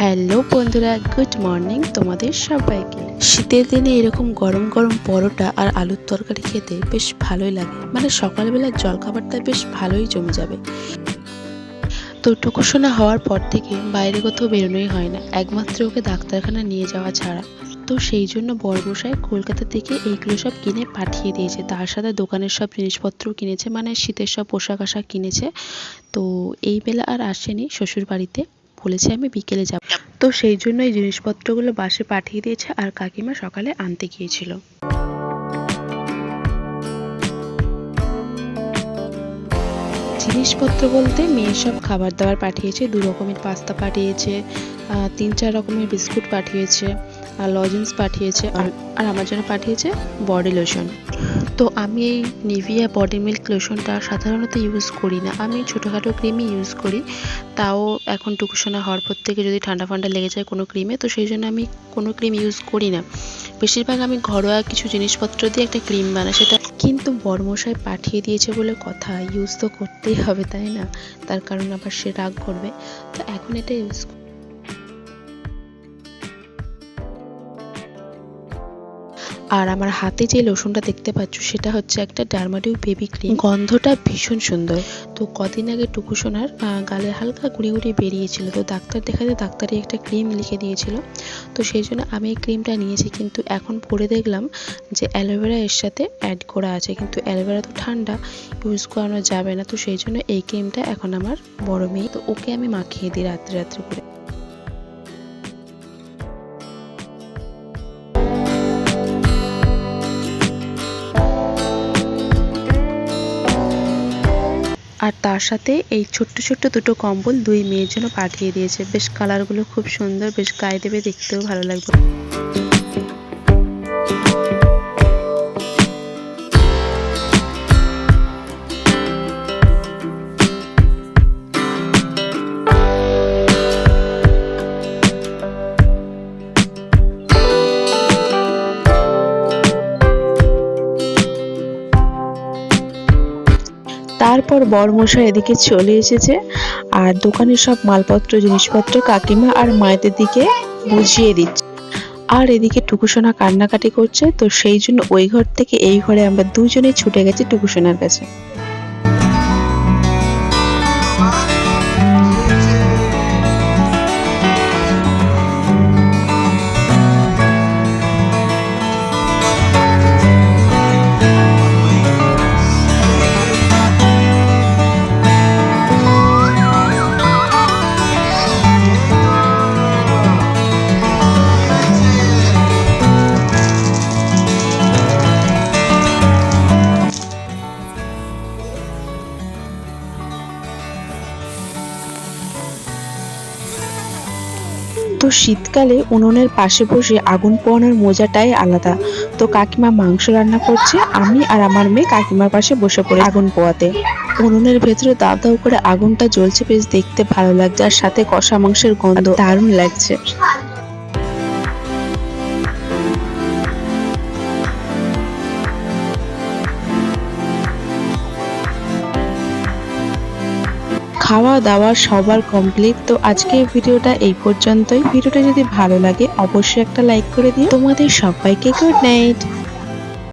Hello বন্ধুরা, good morning তোমাদের সবাইকে। শীতের দিনে এরকম গরম গরম পরোটা আর আলুর তরকারি খেতে বেশ ভালোই লাগে। মানে সকালবেলার জলখাবারটা বেশ ভালোই জমে যাবে। তো টুকুসোনা হওয়ার পর থেকে বাইরে কোথাও বেরোনোই হয় না। একমাত্র ওকে ডাক্তারখানা নিয়ে যাওয়া ছাড়া। তো সেই জন্য বড়মশাই কলকাতা থেকে এইগুলো সব কিনে পাঠিয়ে দিয়েছে। তার সাথে দোকানের সব জিনিসপত্র কিনেছে মানে শীতের সব পোশাক আশাক কিনেছে। তো এই বেলা আর আসেনি শ্বশুর বাড়িতে বলেছে আমি বিকেলে যাব। তো সেই জন্য এই জিনিসপত্রগুলো বাসে পাঠিয়ে দিয়েছে আর কাকিমা সকালে আনতে গিয়েছিল। জিনিসপত্র বলতে মেয়ের সব খাবার দাবার পাঠিয়েছে দু রকমের পাস্তা পাঠিয়েছে তিন চার রকমের বিস্কুট পাঠিয়েছে আর লজেন্স পাঠিয়েছে আর আর আমার জন্য পাঠিয়েছে বডি লোশন। তো আমি এই নিভিয়া বডি মিল্ক লোশনটা সাধারণত ইউজ করি না। আমি ছোটোখাটো ক্রিমই ইউজ করি। তাও এখন টুকুসোনা হওয়ার পর থেকে যদি ঠান্ডা ফান্ডা লেগে যায় কোনো ক্রিমে তো সেই জন্য আমি কোনো ক্রিম ইউজ করি না। বেশিরভাগ আমি ঘরোয়া কিছু জিনিসপত্র দিয়ে একটা ক্রিম বানাই, সেটা কিন্তু বর্মশাই পাঠিয়ে দিয়েছে বলে কথা। ইউজ তো করতেই হবে, তাই না? তার কারণ আবার সে রাগ করবে। তো এখন এটা ইউজ আর আমার হাতে যে লোশনটা দেখতে পাচ্ছ, সেটা হচ্ছে একটা ডার্মাডিউ বেবি ক্রিম। গন্ধটা ভীষণ সুন্দর। তো কদিন আগে টুকু সোনার গালে হালকা গুড়ি গুড়ি বেরিয়েছিল। তো ডাক্তার দেখাতে ডাক্তারই একটা ক্রিম লিখে দিয়েছিল। তো সেই জন্য আমি এই ক্রিমটা নিয়েছি, কিন্তু এখন পরে দেখলাম যে অ্যালোভেরা এর সাথে অ্যাড করা আছে। কিন্তু অ্যালোভেরা তো ঠান্ডা, ইউজ করানো যাবে না। তো সেই জন্য এই ক্রিমটা এখন আমার বড় মেয়ে। তো ওকে আমি মাখিয়ে দিই রাত্রে রাত্রে করে। আর তার সাথে এই ছোট্ট ছোট্ট দুটো কম্বল দুই মেয়ের জন্য পাঠিয়ে দিয়েছে। বেশ কালারগুলো খুব সুন্দর, বেশ গায়ে দেবে, দেখতেও ভালো লাগবে। তারপর বরমশা এদিকে চলে এসেছে আর দোকানের সব মালপত্র, জিনিসপত্র কাকিমা আর মায়েদের দিকে বুঝিয়ে দিচ্ছে। আর এদিকে টুকুসোনা কান্নাকাটি করছে, তো সেই জন্য ওই ঘর থেকে এই ঘরে আমরা দুজনে ছুটে গেছি টুকুসোনার কাছে। তো শীতকালে উনুনের পাশে বসে আগুন পোহানোর মজাটাই আলাদা। তো কাকিমা মাংস রান্না করছে, আমি আর আমার মেয়ে কাকিমার পাশে বসে পড়ে আগুন পোয়াতে। উনুনের ভেতরে দাও দাও করে আগুনটা জ্বলছে বেশ দেখতে ভালো লাগছে, আর সাথে কষা মাংসের গন্ধ দারুণ লাগছে। খাওয়া দাওয়া সবার কমপ্লিট তো আজকে ভিডিওটা এই পর্যন্তই। ভিডিওটা যদি ভালো লাগে, অবশ্যই একটা লাইক করে দিও। তোমাদের সবাইকে গুড নাইট